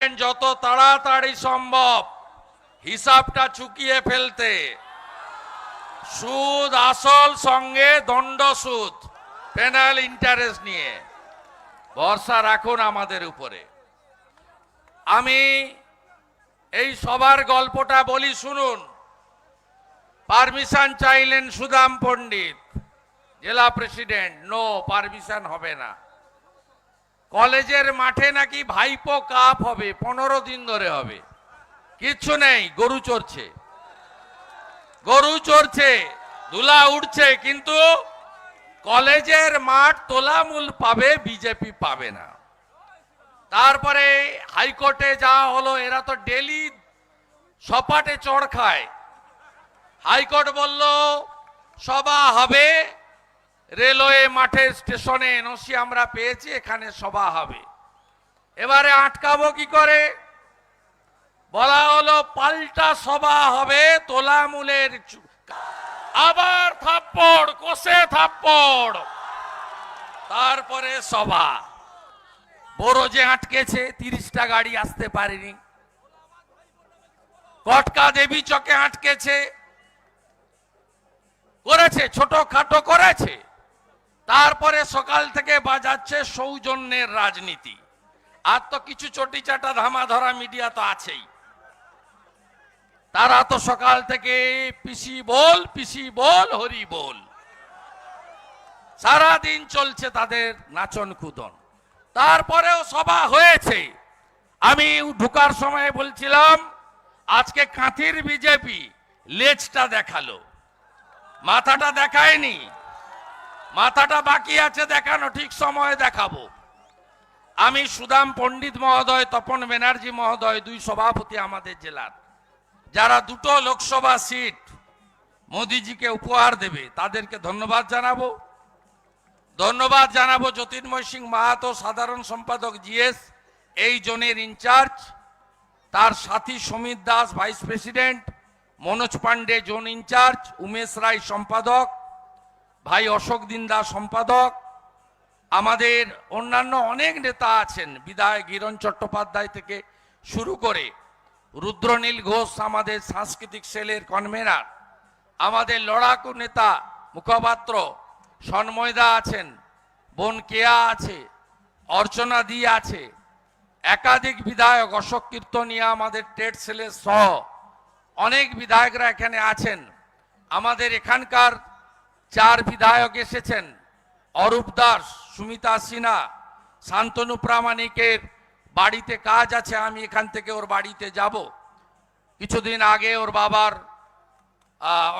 যত তাড়াতাড়ি সম্ভব। হিসাবটা চুকিয়ে ফেলতে। সুদ আসল সঙ্গে দণ্ড সুদ পেনাল ইন্টারেস্ট নিয়ে। ভরসা রাখুন আমাদের উপরে। আমি এই সবার গল্পটা বলি, শুনুন। পারমিশন চাইলেন সুদাম পণ্ডিত, জেলা প্রেসিডেন্ট। নো, পারমিশন হবে না। কলেজের মাঠে নাকি ভাইপো কাপ হবে, পনেরো দিন ধরে হবে। কিচ্ছু নেই, গরু চড়ছে। গরু চড়ছে ধুলা উঠছে কিন্তু কলেজের মাঠ তোলামূল পাবে, বিজেপি পাবে না। তারপরে হাইকোর্টে যাওয়া হলো, এরা তো ডেলি সপাটে চড় খায়। হাইকোর্ট বলল, সভা হবে রেলওয়ে মাঠে স্টেশনে এনওসি আমরা পেয়েছি, এখানে সভা হবে। এবারে আটকাবো কি করে? বলা হলো পাল্টা সভা হবে তোলামূলের আবার থাপ্পড়, কষে থাপ্পড়। তারপরে সভা। বড় যে আটকেছে, তিরিশটা গাড়ি আসতে পারেনি। কটকা দেবী চকে আটকেছে। করেছে ছোট খাটো করেছে। তারপরে সকাল থেকে বাজাচ্ছে সৌজন্যের রাজনীতি। আর তো কিছু চটি চাটা ধামা ধরা মিডিয়া তো আছেই। তারা তো সকাল থেকে পিসি বল পিসি বল, হরি বল। সারা দিন চলছে তাদের নাচন কুদন। তারপরেও সভা হয়েছে। আমি ঢুকার সময় বলছিলাম, আজকে কাঁথির বিজেপি লেজটা দেখাল। মাথাটা দেখায়নি। মাথাটা বাকি আছে দেখানো, ঠিক সময়ে দেখাবো। আমি সুদাম পণ্ডিত মহোদয়, তপন ব্যানার্জি মহোদয়, দুই সভাপতি আমাদের জেলার। যারা দুটো লোকসভা সিট মোদিজিকে উপহার দেবে, তাদেরকে ধন্যবাদ জানাব। ধন্যবাদ জানাব জ্যোতির্ময় সিং মাহাতো, সাধারণ সম্পাদক জিএস, এই জোনের ইনচার্জ। তার সাথী Samit Das, vice president. Manoj Pandey zone incharge. Umesh Rai, সম্পাদক। ভাই অশোক দিন্দা সম্পাদক, আমাদের অন্যান্য অনেক নেতা আছেন, বিধায়ক কিরণ চট্টোপাধ্যায় থেকে শুরু করে রুদ্রনীল ঘোষ, আমাদের সাংস্কৃতিক সেলের কনভেনার, আমাদের লড়াকু নেতা মুখপাত্র সন্ময়দা আছেন, বোন কেয়া আছে, অর্চনা দি আছে, একাধিক বিধায়ক, অশোক কীর্তনিয়া, আমাদের টেট সেলের সহ অনেক বিধায়করা এখানে আছেন। আমাদের এখানকার চার বিধায়ক এসেছেন, অরূপ দাস, সুমিতা সিনহা, শান্তনু প্রামাণিকের বাড়িতে কাজ আছে, আমি এখান থেকে ওর বাড়িতে যাব। কিছুদিন আগে ওর বাবার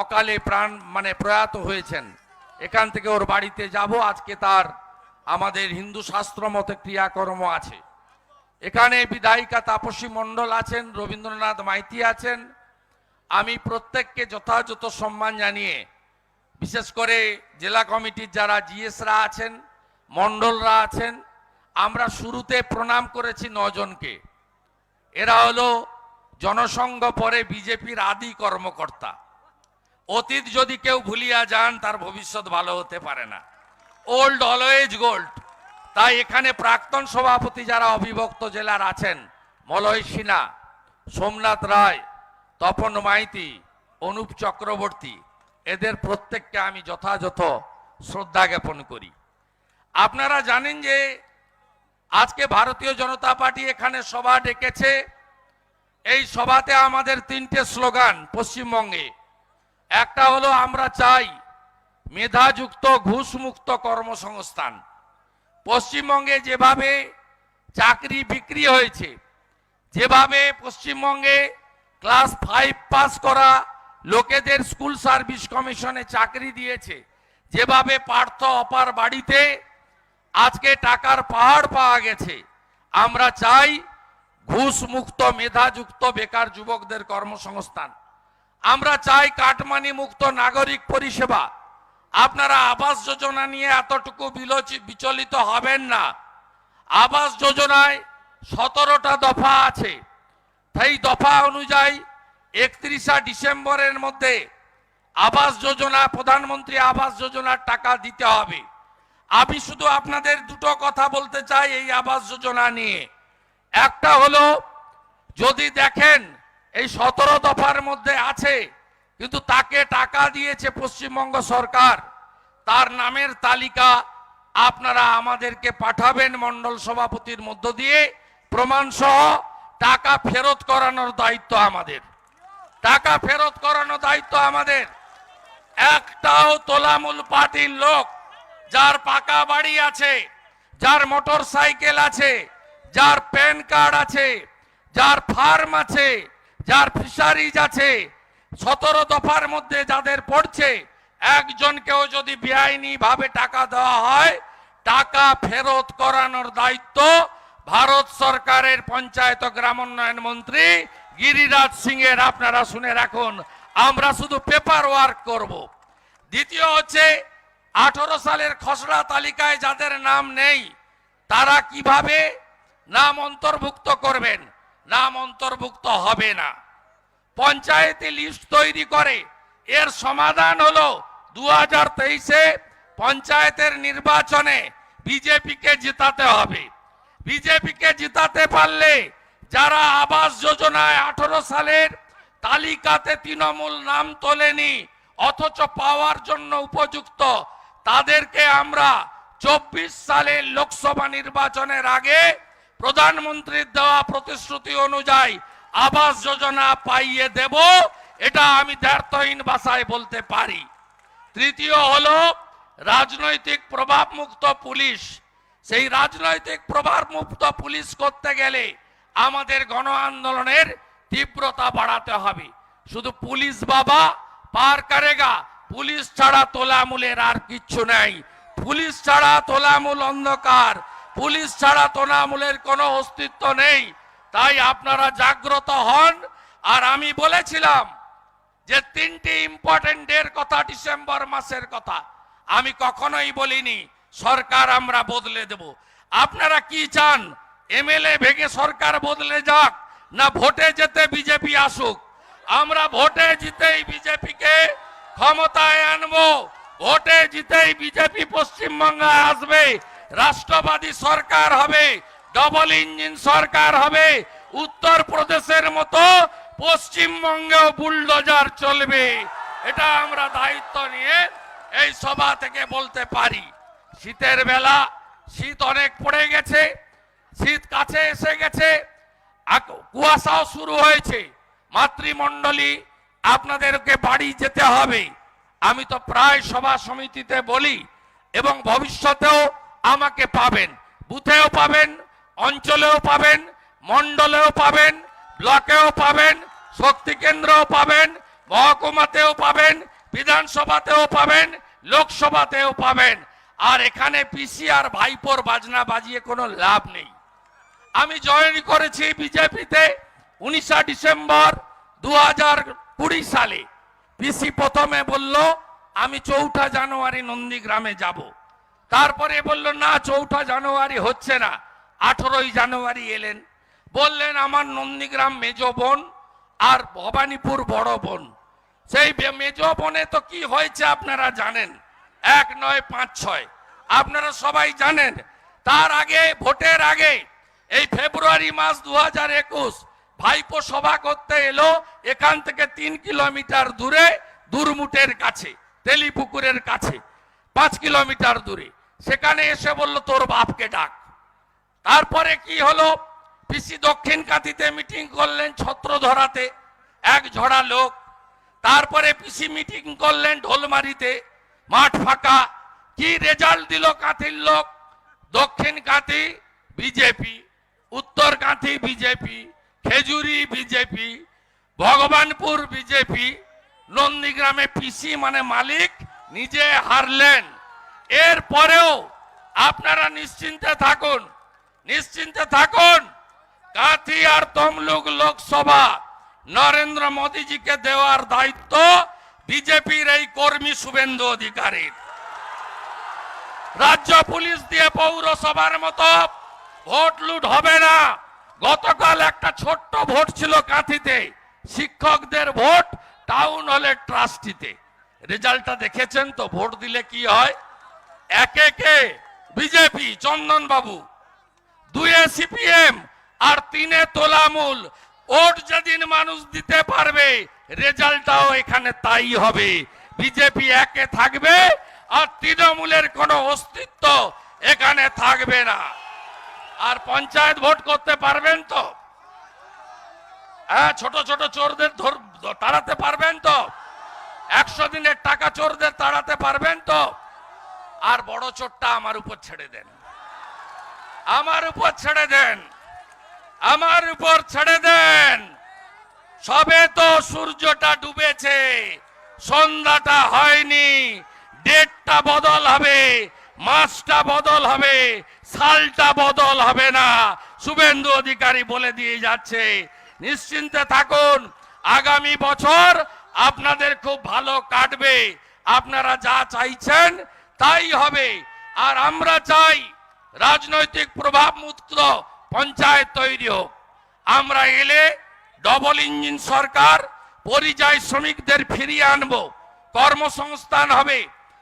অকালে প্রাণ মানে প্রয়াত হয়েছেন। এখান থেকে ওর বাড়িতে যাব, আজকে তার আমাদের হিন্দু শাস্ত্র মতে ক্রিয়াকর্ম আছে। এখানে বিধায়িকা তাপসী মণ্ডল আছেন, রবীন্দ্রনাথ মাইতি আছেন। আমি প্রত্যেককে যথাযথ সম্মান জানিয়ে বিশেষ করে জেলা কমিটির যারা জিএসরা আছেন, মণ্ডলরা আছেন, আমরা শুরুতে প্রণাম করেছি নজনকে। এরা হলো জনসংঘ পরে বিজেপির আদি কর্মকর্তা। অতীত যদি কেউ ভুলিয়া যান, তার ভবিষ্যৎ ভালো হতে পারে না। ওল্ড অলওয়েজ গোল্ড তাই এখানে প্রাক্তন সভাপতি যারা অবিভক্ত জেলার আছেন, মলয় সিনহা, সোমনাথ রায়, তপন মাইতি, অনুপ চক্রবর্তী এদের প্রত্যেককে আমি যথাযথ শ্রদ্ধা জ্ঞাপন করি। আপনারা জানেন যে আজকে ভারতীয় জনতা পার্টি এখানে সভা ডেকেছে। এই সভাতে আমাদের তিনটে স্লোগান পশ্চিমবঙ্গে। একটা হলো, আমরা চাই মেধাযুক্ত, ঘুষমুক্ত কর্মসংস্থান। পশ্চিমবঙ্গে যেভাবে চাকরি বিক্রি হয়েছে, যেভাবে পশ্চিমবঙ্গে ক্লাস ফাইভ পাস করা লোকেদের স্কুল সার্ভিস কমিশনে চাকরি দিয়েছে। যেভাবে পার্থ অপার বাড়িতে আজকে টাকার পাহাড় পাওয়া গেছে, আমরা চাই ঘুষ মুক্ত মেধাযুক্ত, বেকার যুবকদের কর্মসংস্থান। আমরা চাই কাটমানি মুক্ত নাগরিক পরিষেবা। আপনারা আবাস যোজনা নিয়ে এতটুকু বিচলিত হবেন না। আবাস যোজনায় সতেরোটা দফা আছে। সেই দফা অনুযায়ী একত্রিশা ডিসেম্বরের মধ্যে আবাস যোজনা, প্রধানমন্ত্রী আবাস যোজনার টাকা দিতে হবে। আমি শুধু আপনাদের দুটো কথা বলতে চাই এই আবাস যোজনা নিয়ে। একটা হলো, যদি দেখেন এই সতেরো দফার মধ্যে আছে, কিন্তু তাকে টাকা দিয়েছে পশ্চিমবঙ্গ সরকার, তার নামের তালিকা আপনারা আমাদেরকে পাঠাবেন মন্ডল সভাপতির মধ্য দিয়ে। প্রমাণ সহ টাকা ফেরত করানোর দায়িত্ব আমাদের। টাকা ফেরত করানোর দায়িত্ব আমাদের। একটাও তোলামূল পার্টির লোক যার পাকা বাড়ি আছে, যার মোটর সাইকেল আছে, যার প্যান কার্ড আছে, যার ফার্ম আছে, যার ফিশারিজ আছে, সতেরো দফার মধ্যে যাদের পড়ছে, একজনকেও যদি বেআইনি ভাবে টাকা দেওয়া হয়, টাকা ফেরত করানোর দায়িত্ব ভারত সরকারের পঞ্চায়েত ও গ্রামোন্নয়ন মন্ত্রী গিরিরাজ সিং এর আপনারা শুনে রাখুন, আমরা শুধু পেপার ওয়ার্ক করব। দ্বিতীয় হচ্ছে, আঠারো সালের খসড়া তালিকায় যাদের নাম নেই, তারা কীভাবে নাম অন্তর্ভুক্ত করবেন? নাম অন্তর্ভুক্ত হবে না। পঞ্চায়েতে লিস্ট তৈরি করে, এর সমাধান হলো দু হাজার তেইশে পঞ্চায়েতের নির্বাচনে বিজেপিকে জিতাতে হবে। বিজেপিকে জিতাতে পারলে যারা আবাস যোজনায় আঠারো সালের তালিকাতে তৃণমূল নাম তোলেনি, অথচ পাওয়ার জন্য উপযুক্ত, তাদেরকে আমরা চব্বিশ সালের লোকসভা নির্বাচনের আগে প্রধানমন্ত্রীর দেওয়া প্রতিশ্রুতি অনুযায়ী আবাস যোজনা পাইয়ে দেব, এটা আমি দ্ব্যর্থহীন ভাষায় বলতে পারি। তৃতীয় হলো, রাজনৈতিক প্রভাবমুক্ত পুলিশ। সেই রাজনৈতিক প্রভাব মুক্ত পুলিশ করতে গেলে আমাদের গণ আন্দোলনের তীব্রতা বাড়াতে হবে। শুধু পুলিশ বাবা, পার কারেগা, পুলিশ ছাড়া তোলামূলের আর কিচ্ছু নাই। পুলিশ ছাড়া তোলামূল অন্ধকার, পুলিশ ছাড়া তোলামূলের কোনো অস্তিত্ব নেই। তাই আপনারা জাগ্রত হন। আর আমি বলেছিলাম যে তিনটি ইম্পর্টেন্ট ডের কথা ডিসেম্বর মাসের কথা। আমি কখনোই বলিনি, সরকার আমরা বদলে দেব। আপনারা কি চান? এমএলএ ভেঙে সরকার বদলে যাক, না ভোটে যেতে বিজেপি আসুক। আমরা ভোটে জিতেই বিজেপিকে ক্ষমতায় আনব, ভোটে জিতেই বিজেপি পশ্চিমবঙ্গে আসবে। রাষ্ট্রবাদী সরকার হবে ডবল ইঞ্জিন সরকার হবে উত্তর প্রদেশের মতো পশ্চিমবঙ্গেও বুলডোজার চলবে। এটা আমরা দায়িত্ব নিয়ে এই সভা থেকে বলতে পারি। শীতের বেলা, শীত অনেক পড়ে গেছে শীত কাছে এসে গেছে। কুয়াশাও শুরু হয়েছে। মাতৃমণ্ডলী, আপনাদেরকে বাড়ি যেতে হবে। আমি তো প্রায় সভা সমিতিতে বলি এবং ভবিষ্যতেও আমাকে পাবেন। বুথেও পাবেন, অঞ্চলেও পাবেন, মণ্ডলেও পাবেন, ব্লকেও পাবেন, শক্তি কেন্দ্রেও পাবেন, মহকুমাতেও পাবেন, বিধানসভাতেও পাবেন, লোকসভাতেও পাবেন। আর এখানে পিসি আর ভাইপোর বাজনা বাজিয়ে কোনো লাভ নেই। আমি জয়েন করেছি বিজেপিতে উনিশা ডিসেম্বর দু হাজার কুড়ি সালে। পিসি প্রথমে বলল, আমি চৌঠা জানুয়ারি নন্দীগ্রামে যাব। তারপরে বলল, না, চৌঠা জানুয়ারি হচ্ছে না, আঠেরোই জানুয়ারি এলেন। বললেন, আমার নন্দীগ্রাম মেজ বোন আর ভবানীপুর বড় বোন। সেই মেজ বোনে তো কি হয়েছে আপনারা জানেন? এক নয়, পাঁচ ছয়। আপনারা সবাই জানেন, তার আগে, ভোটের আগে এই ফেব্রুয়ারি মাস দু হাজার একুশ ভাইপো সভা করতে এলো, এখান থেকে তিন কিলোমিটার দূরে দুরমুটের কাছে, তেলিপুকুরের কাছে, পাঁচ কিলোমিটার দূরে। সেখানে এসে বলল, তোর বাপকে ডাক। তারপরে কি হলো? পিসি দক্ষিণ কাঁথিতে মিটিং করলেন ছত্র ধরাতে এক ঝড়া লোক। তারপরে পিসি মিটিং করলেন ঢোলমারিতে, মাঠ ফাঁকা। কি রেজাল্ট দিল কাঁথির লোক? দক্ষিণ কাঁথি, বিজেপি। উত্তর Kanthi BJP, Khejuri BJP, Bhagabanpur BJP, নন্দীগ্রামে পিসি মানে মালিক, নিজে হারলেন। এরপরেও আপনারা নিশ্চিন্তে থাকুন নিশ্চিন্তে থাকুন। কাঁথি আর তমলুক লোকসভা নরেন্দ্র মোদীজিকে দেওয়ার দায়িত্ব বিজেপির এই কর্মী শুভেন্দু অধিকারীর। রাজ্য পুলিশ দিয়ে পৌরসভার মতো ভোট লুট হবে না। গতকাল একটা ছোট্ট ভোট ছিল কাঁথিতে। শিক্ষকদের ভোট টাউন হলে ট্রাস্টিতে। রেজাল্টটা দেখেছেন তো? ভোট দিলে কি হয়? একে কে বিজেপি চন্দন বাবু দুয়ে সিপিএম আর তিনে তোলামূল। ওট যেদিন মানুষ দিতে পারবে, রেজাল্টটাও এখানে তাই হবে। বিজেপি একে থাকবে আর তৃণমূলের কোনো অস্তিত্ব এখানে থাকবে না। আর পঞ্চায়েত ভোট করতে পারবেন তো? হ্যাঁ ছোট ছোট চোরদের তাড়াতে পারবেন তো? একশো দিনের টাকা চোরদের তাড়াতে পারবেন তো? আর বড় চোরটা আমার উপর ছেড়ে দেন। আমার উপর ছেড়ে দেন। আমার উপর ছেড়ে দেন। সবে তো সূর্যটা ডুবেছে, সন্ধ্যাটা হয়নি, ডেটটা বদল হবে মাসটা বদল হবে সালটা বদল হবে না। শুভেন্দু অধিকারী বলে দিয়ে যাচ্ছে, নিশ্চিন্তে থাকুন, আগামী বছর আপনাদের খুব ভালো কাটবে। আপনারা যা চাইছেন তাই হবে। আর আমরা চাই রাজনৈতিক প্রভাব মুক্ত পঞ্চায়েত তৈরি হোক। আমরা এলে ডবল ইঞ্জিন সরকার, পরিযায়ী শ্রমিকদের ফিরিয়ে আনব। কর্মসংস্থান হবে,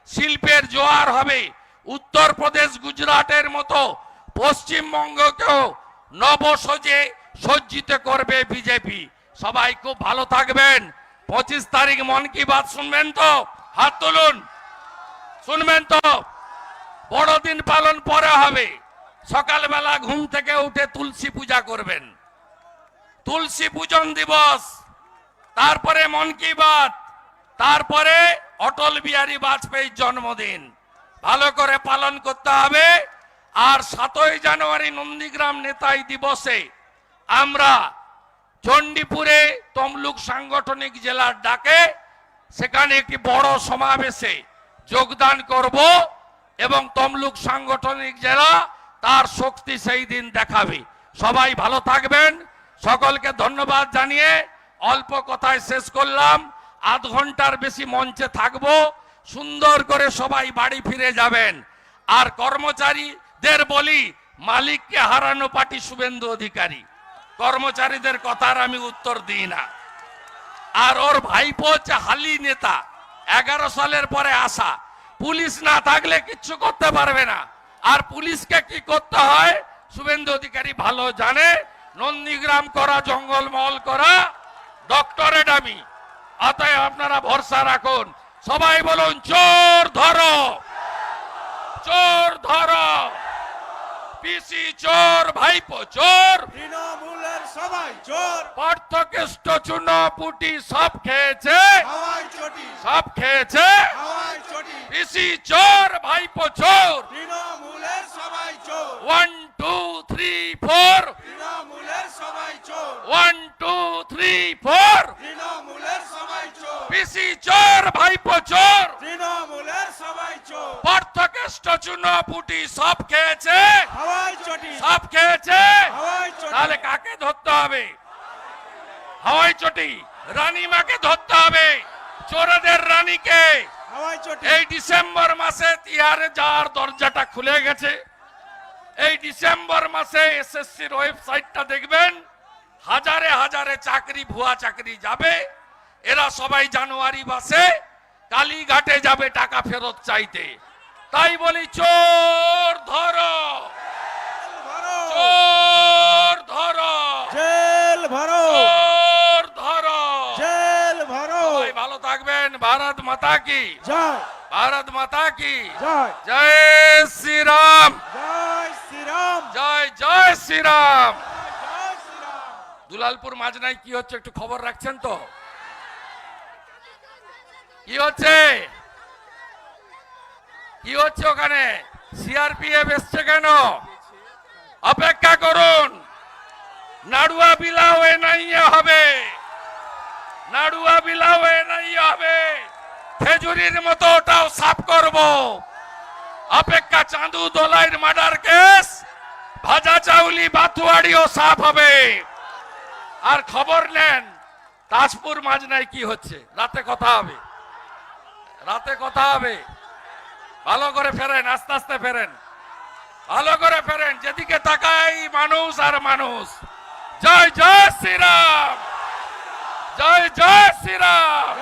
শিল্পের জোয়ার হবে উত্তরপ্রদেশ, গুজরাটের মতো পশ্চিমবঙ্গকেও নবসজে সজ্জিত করবে বিজেপি। সবাই খুব ভালো থাকবেন। পঁচিশ তারিখ মন কি বাত শুনবেন তো? হাত তুলুন। শুনবেন তো? বড়দিন পালন পরে হবে। সকালবেলা ঘুম থেকে উঠে তুলসী পূজা করবেন। তুলসী পূজন দিবস। তারপরে মন কি বাত। তারপরে অটল বিহারী বাজপেয়ীর জন্মদিন। ভালো করে পালন করতে হবে। আর সাতই জানুয়ারি নন্দীগ্রাম নেতাই দিবসে আমরা চণ্ডীপুরে তমলুক সাংগঠনিক জেলার ডাকে সেখানে একটি বড় সমাবেশে যোগদান করব এবং তমলুক সাংগঠনিক জেলা তার শক্তি সেই দিন দেখাবে। সবাই ভালো থাকবেন। সকলকে ধন্যবাদ জানিয়ে অল্প কথায় শেষ করলাম। আধ ঘণ্টার বেশি মঞ্চে থাকব। সুন্দর করে সবাই বাড়ি ফিরে যাবেন। আর কর্মচারীদের বলি, মালিককে হারানো পার্টি শুভেন্দু অধিকারী। কর্মচারীদের কথার আমি উত্তর দিই না। আর ওর ভাইপো হচ্ছে হালি নেতা। এগারো সালের পরে আসা। পুলিশ না থাকলে কিচ্ছু করতে পারবে না। আর পুলিশকে কি করতে হয়, শুভেন্দু অধিকারী ভালো জানে। নন্দীগ্রাম করা, জঙ্গলমহল করা ডক্টরেট আমি। অতএব আপনারা ভরসা রাখুন। সবাই বলুন চোর ধরো। চোর ধরো। পিসি চোর ভাইপো চোর তৃণমূলের সবাই চোর পার্থকেষ্ট চূর্ণ পুটি সব খেয়েছে। সব খেয়েছে। পিসি চোর ভাইপো চোর তৃণমূলের সবাই চোর ওয়ান টু থ্রি ফোর তৃণমূলের সবাই চোর ওয়ান টু থ্রি ফোর তৃণমূলের সবাই চোর পিসি চোর ভাইপো চোর তৃণমূলের সবাই চোর পার্থকেষ্ট চূর্ণ পুটি সব খেয়েছে। হাওয়াই চটি। সব খেয়েছে। হাওয়াই চটি। তাহলে কাকে ধরতে হবে? হাওয়াই চটি। রানীমাকে ধরতে হবে। চোরদের রানীকে। এই ডিসেম্বর মাসে তিহারে যাওয়ার দরজাটা খুলে গেছে। এই ডিসেম্বর মাসে এসএসসির ওয়েবসাইটটা দেখবেন। হাজারে হাজারে চাকরি ভুয়া চাকরি যাবে। এরা সবাই জানুয়ারি মাসে কালীঘাটে যাবে টাকা ফেরত চাইতে। তাই বলি চোর ধরো। চোর ধরো। জেল ভরো। চোর ধরো। জেল ভরো। সবাই ভালো থাকবেন। ভারত মাতা কি? জয়। ভারত মাতা কি? জয়। জয় শ্রীরাম। জয় শ্রীরাম। জয় জয় শ্রীরাম। জয় শ্রীরাম। দুলালপুর মাঝনায় কি হচ্ছে একটু খবর রাখছেন তো? কি হচ্ছে? কি হচ্ছে ওখানে? সিআরপিএফ এসছে কেন? অপেক্ষা করুন। নাড়ুয়া বিলাও এ নাই হবে। নাড়ুয়া বিলাও এ নাই হবে। খেজুরির মতো ওটাও সাফ করব। অপেক্ষা চাঁদু দোলাইয়ের মার্ডার কেস, ভাজা চাউলি বাথুয়াড়িও সাফ হবে। আর খবর নেন, তাজপুর মাঝনায় কি হচ্ছে? রাতে কথা হবে। রাতে কথা হবে। ভালো করে ফেরেন, আস্তে আস্তে ফেরেন। ভালো করে ফেরেন, যেদিকে তাকাই মানুষ আর মানুষ। জয় জয় শ্রীরাম। জয় জয় শ্রীরাম।